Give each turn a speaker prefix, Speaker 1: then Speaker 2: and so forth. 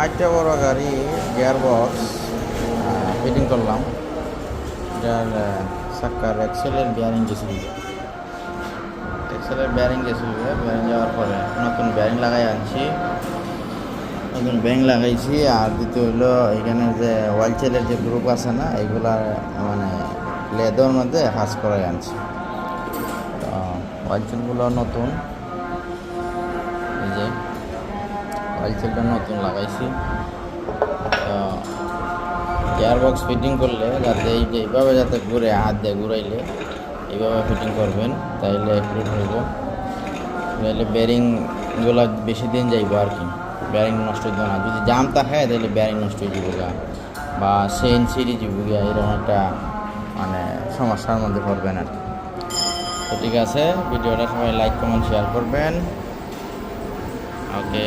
Speaker 1: আরেকটা বড় গাড়ি গিয়ার বক্স ফিটিং করলাম। এটার চাক্কার এক্সেলের বিয়ারিং গেছিল। এক্সেলের বিয়ারিং গেছিল বিয়ারিং যাওয়ার পরে নতুন বিয়ারিং লাগাই আনছি। নতুন ব্যাং লাগাইছি, আর দ্বিতীয় হলো এখানে যে ওয়ালচেলের যে গ্রুপ আছে না, এগুলা মানে লেদার মধ্যে হাজ করাই আনছি। ওয়ালচেলগুলো নতুন। এই যে। ওয়ালচেলটা নতুন লাগাইছি। তো গিয়ার বক্স ফিটিং করলে যাতে এই যে এইভাবে যাতে ঘুরে, হাত দিয়ে ঘুরাইলে এইভাবে ফিটিং করবেন, তাইলে ফিট হইব। তাহলে বেরিংগুলো বেশি দিন যাইব আর কি। বেরিং নষ্ট হইব না। যদি জাম থাকে তাহলে বেরিং নষ্ট হয়ে যাব গা। বা সেন সিঁড়ি যাব গিয়া এরকম একটা মানে সমস্যার মধ্যে পড়বেন আর কি। তো ঠিক আছে, ভিডিওটা সবাই লাইক কমেন্ট শেয়ার করবেন। ওকে